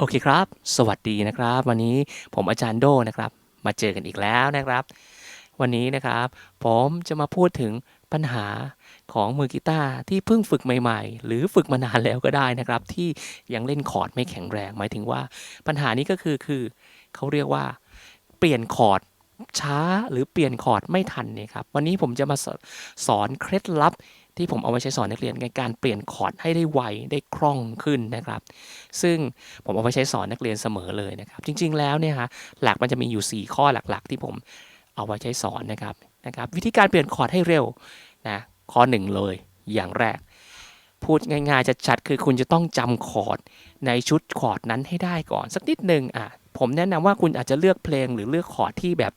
โอเคครับ สวัสดีนะครับ วันนี้ผมอาจารย์โดนะครับ มาเจอกันอีกแล้วนะครับ วันนี้นะครับ ผมจะมาพูดถึงปัญหาของมือกีตาร์ที่เพิ่งฝึกใหม่ ๆ หรือฝึกมานานแล้วก็ได้นะครับ ที่ยังเล่นคอร์ดไม่แข็งแรง หมายถึงว่าปัญหานี้ก็คือคือเขาเรียกว่า เปลี่ยนคอร์ดช้าหรือเปลี่ยนคอร์ดไม่ทันเนี่ยครับ วันนี้ผมจะมาสสอนเคล็ดลับ ที่ผมเอาไว้ใช้สอนนักเรียนในการเปลี่ยนคอร์ดให้ได้ไวได้คล่องขึ้นนะครับ ซึ่งผมเอาไว้ใช้สอนนักเรียนเสมอเลยนะครับ จริง ๆ แล้วเนี่ยฮะหลักมันจะมีอยู่ 4 ข้อหลักๆ ที่ผมเอาไว้ใช้สอนนะครับนะครับ วิธีการเปลี่ยนคอร์ดให้เร็วนะข้อหนึ่งเลยอย่างแรก พูดง่ายๆจะชัดคือคุณจะต้องจำคอร์ดในชุดคอร์ดนั้นให้ได้ก่อน สักนิดหนึ่งอะผมแนะนำว่าคุณอาจจะเลือกเพลงหรือเลือกคอร์ดที่แบบ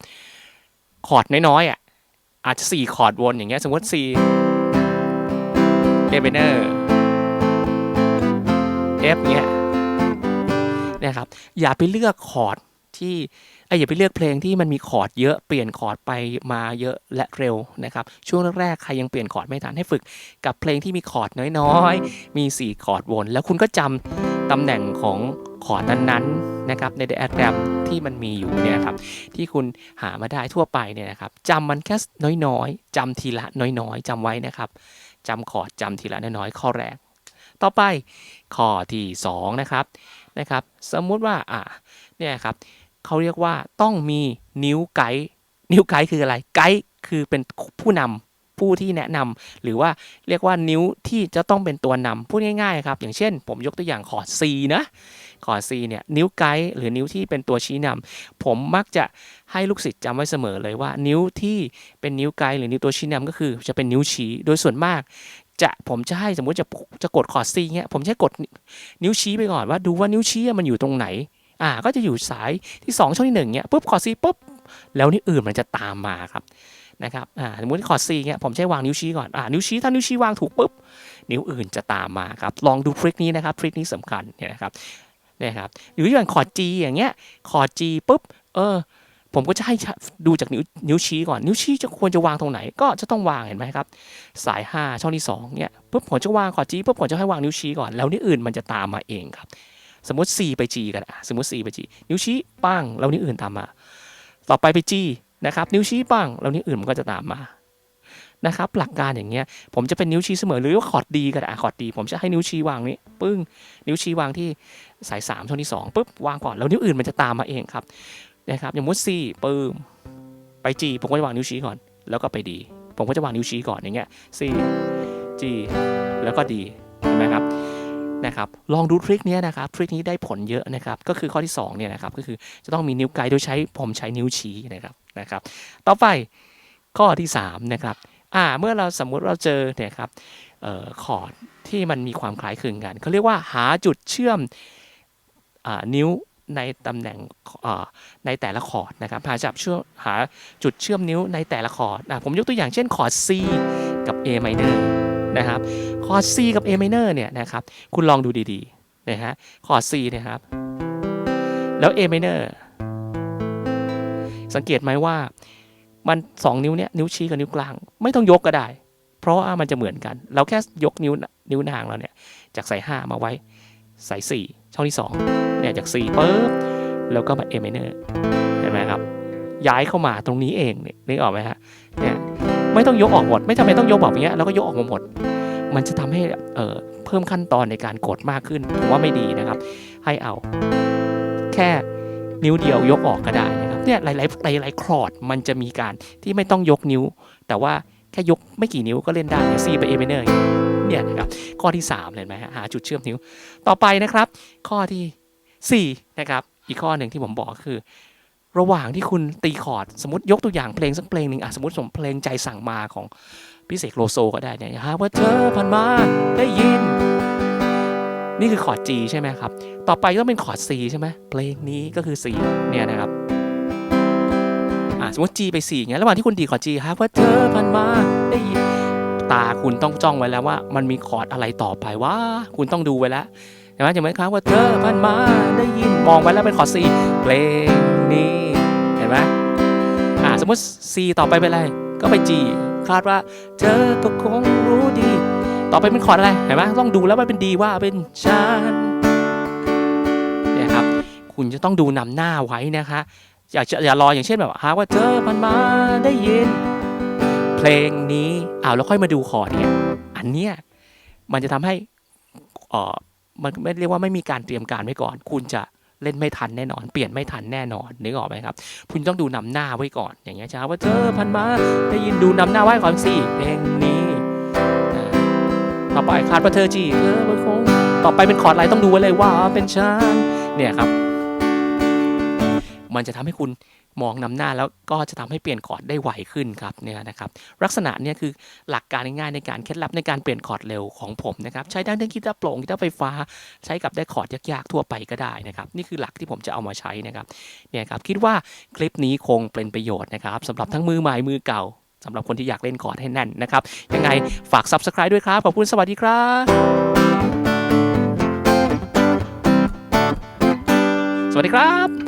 คอร์ดน้อยๆอะอาจจะ4คอร์ดวนอย่างเงี้ยสมมติ C A minor F เงี้ยนะครับอย่าไปเลือกคอร์ดที่ไอ้อย่าไปเลือกเพลงที่มันมีคอร์ดเยอะเปลี่ยนคอร์ดไปมาเยอะและเร็วนะครับช่วงแรกๆใครยังเปลี่ยนคอร์ดไม่ทันให้ฝึกกับเพลงที่มีคอร์ดน้อยๆ มี 4 คอร์ดวน แล้วคุณก็จำตำแหน่งของคอร์ดนั้นๆนะครับในไดอะแกรมที่มันมีอยู่เนี่ยครับที่คุณหามาได้ทั่วไปเนี่ยนะครับจำมันแค่น้อยๆจำทีละน้อยๆจำไว้นะครับ จำคอร์ดจำทีละน้อยๆข้อแรก ต่อไปข้อที่2นะครับนะครับสมมุติว่าอ่าเนี่ยครับเขาเรียกว่าต้องมีนิ้วไกด์นิ้วไกด์คืออะไรไกด์คือเป็นผู้นำ ผู้ที่แนะนำหรือว่าเรียกว่านิ้วที่จะต้องเป็นตัวนำพูดง่ายๆครับอย่างเช่น ผมยกตัวอย่างคอร์ด C นะคอร์ด C เนี่ยนิ้วไกด์หรือนิ้วที่เป็นตัวชี้นำผมมักจะให้ลูกศิษย์จำไว้เสมอเลยว่า นิ้วที่เป็นนิ้วไกด์หรือนิ้วตัวชี้นำก็คือ จะเป็นนิ้วชี้โดยส่วนมากจะผมจะให้สมมุติจะจะกดคอร์ด C เงี้ยผมจะให้กดนิ้วชี้ไปก่อนว่าดูว่านิ้วชี้มันอยู่ตรงไหน อ่า ก็จะอยู่สายที่ 2 ช่องที่1เงี้ยปุ๊บคอร์ด C ปุ๊บแล้วนิ้วอื่นมันจะตามมาครับ นะครับอ่าสมมติคอร์ด C เงี้ยผมใช้วางนิ้วชี้ก่อนอ่านิ้วชี้ถ้านิ้วชี้วางถูกปุ๊บ นิ้วอื่นจะตามมาครับลองดูทริคนี้นะครับทริคนี้สำคัญเนี่ยนะครับเนี่ยครับหรืออย่างคอร์ด G อย่างเงี้ยคอร์ด G ปุ๊บเออผมก็จะให้ดูจากนิ้วนิ้วชี้ก่อน นิ้วชี้จะควรจะวางตรงไหนก็จะต้องวางเห็นไหมครับ สาย 5 ช่องที่2เนี่ยปุ๊บผมจะวางขอจีปุ๊บผมจะให้วางนิ้วชี้ก่อนแล้วนิ้วอื่นมันจะตามมาเองครับสมมติ C ไป G กันอะสมมติ C ไป G นิ้วชี้ปั้งแล้วนิ้วอื่นตามมา ต่อไปไป G นะครับนิ้วชี้ปั้งแล้วนิ้วอื่นมันก็จะตามมานะครับหลักการอย่างเงี้ยผมจะเป็นนิ้วชี้เสมอหรือว่าคอร์ดดีก็ได้อะคอร์ดดี ผมจะให้นิ้วชี้วางนี้ปึ้งนิ้วชี้วางที่สาย3ช่องที่2ปุ๊บวางก่อนแล้วนิ้วอื่นมันจะตามมาเองครับนะครับอย่างมุด C ปึ้มไป G ผมก็จะวางนิ้วชี้ก่อน แล้วก็ไป D ผมก็จะวางนิ้วชี้ก่อนอย่างเงี้ย C G แล้วก็ D เห็นไหมครับ นะครับลองดูทริคนี้นะครับทริคนี้ได้ผลเยอะนะครับก็คือข้อที่2เนี่ยนะครับก็คือจะต้องมีนิ้วไกด์โดยใช้ผมใช้นิ้วชี้นะครับนะครับ ต่อไปข้อที่3นะครับอ่าเมื่อเราสมมุติเราเจอเนี่ยครับเอ่อคอร์ดที่มันมีความคล้ายคลึงกันเขาเรียกว่าหาจุดเชื่อมอ่านิ้วในตำแหน่งในแต่ละคอร์ดนะครับหาจับเชื่อมหาจุดเชื่อมนิ้วในแต่ละคอร์ดผมยกตัวอย่างเช่นคอร์ด C กับ A minor นะครับคอร์ด C กับ A minor เนี่ยนะครับคุณลองดูดีๆนะฮะคอร์ด C นะครับ แล้ว A minor สังเกตไหมว่ามัน 2 นิ้วเนี้ยนิ้วชี้กับนิ้วกลาง ไม่ต้องยกก็ได้ เพราะว่ามันจะเหมือนกัน เราแค่ยกนิ้วนิ้วนางเราเนี่ยจากสาย 5 มาไว้สาย 4 ช่องที่2เนี่ยจาก4ปุ๊บแล้วก็มา A minor เห็นไหมครับย้ายเข้ามาตรงนี้เองเนี่ยนึกออกไหมฮะเนี่ย ไม่ต้องยกออกหมด ไม่จำเป็นต้องยกแบบนี้แล้วก็ยกออกมาหมด มันจะทำให้เอ่อเพิ่มขั้นตอนในการกดมากขึ้นผมว่าไม่ดีนะครับ ให้เอา แค่นิ้วเดียวยกออกก็ได้นะครับเนี่ยหลายๆหลายๆคอร์ดมันจะมีการที่ไม่ต้องยกนิ้ว แต่ว่าแค่ยกไม่กี่นิ้วก็เล่นได้อย่าง C ไป A minor เนี่ยนะครับข้อที่3เลยไหมฮะหาจุดเชื่อมนิ้วต่อไปนะครับ ข้อทีสี่4 นะครับ อีกข้อหนึ่งที่ผมบอกก็คือ ระหว่างที่คุณตีคอร์ดสมมติยกตัวอย่างเพลงสักเพลงหนึ่งอะสมมติสมเพลงใจสั่งมาของพิเศษโลโซก็ได้เนี่ยหากว่าเธอผ่านมาได้ยิน นี่คือคอร์ด G ใช่ไหมครับ ต่อไปต้องเป็นคอร์ด C ใช่ไหมเพลงนี้ก็คือ C เนี่ยนะครับอะสมมติ G ไป4อย่างเงี้ยระหว่างที่คุณดีคอร์ด G หากว่าเธอผ่านมาได้ยินตาคุณต้องจ้องไว้แล้วว่า มันมีคอร์ดอะไรต่อไปว่าคุณต้องดูไว้แล้วเห็นไหมอย่ไหมครับว่าเธอผ่านมาได้ยินมองไว้แล้วเป็นคอร์ด C เพลงนี้ สมมติ C ต่อไปเป็นอะไร ก็ไป G คาดว่า เธอก็คงรู้ดี ต่อไปเป็นคอร์ดอะไร เห็นไหมต้องดูแล้วว่าเป็นดีว่าเป็นฉันเนี่ยครับ คุณจะต้องดูนำหน้าไว้นะคะอย่าอย่ารออย่างเช่นแบบหาว่าเธอมันมาได้ยิน เพลงนี้อ้าวแล้วค่อยมาดูคอร์ดเนี่ยอันเนี้ยมันจะทำให้เออมันไม่เรียกว่าไม่มีการเตรียมการไว้ก่อน คุณจะ เล่นไม่ทันแน่นอน เปลี่ยนไม่ทันแน่นอนนึกออกไหมครับคุณต้องดูนำหน้าไว้ก่อน อย่างเงี้ยช้าว่าเธอพันมาได้ยินดูนำหน้าไว้ก่อนสิเพลงนี้ต่อไปคาดว่าเธอจีเธอมันคงต่อไปเป็นคอร์ดอะไรต้องดูไว้เลยว่าเป็นฉันเนี่ยครับ มันจะทำให้คุณ มองนำหน้าแล้วก็จะทำให้เปลี่ยนคอร์ดได้ไวขึ้นครับเนี่ยนะครับลักษณะเนี่ยคือหลักการง่ายๆในการเคล็ดลับในการเปลี่ยนคอร์ดเร็วของผมนะครับใช้ได้ทั้งกีตาร์โปร่งกีตาร์ไฟฟ้า ใช้กับได้คอร์ดยากๆทั่วไปก็ได้นะครับนี่คือหลักที่ผมจะเอามาใช้นะครับเนี่ยครับคิดว่าคลิปนี้คงเป็นประโยชน์นะครับสำหรับทั้งมือใหม่มือเก่าสำหรับคนที่อยากเล่นคอร์ดให้แน่นนะครับยังไงฝาก Subscribe ด้วยครับขอบคุณสวัสดีครับสวัสดีครับ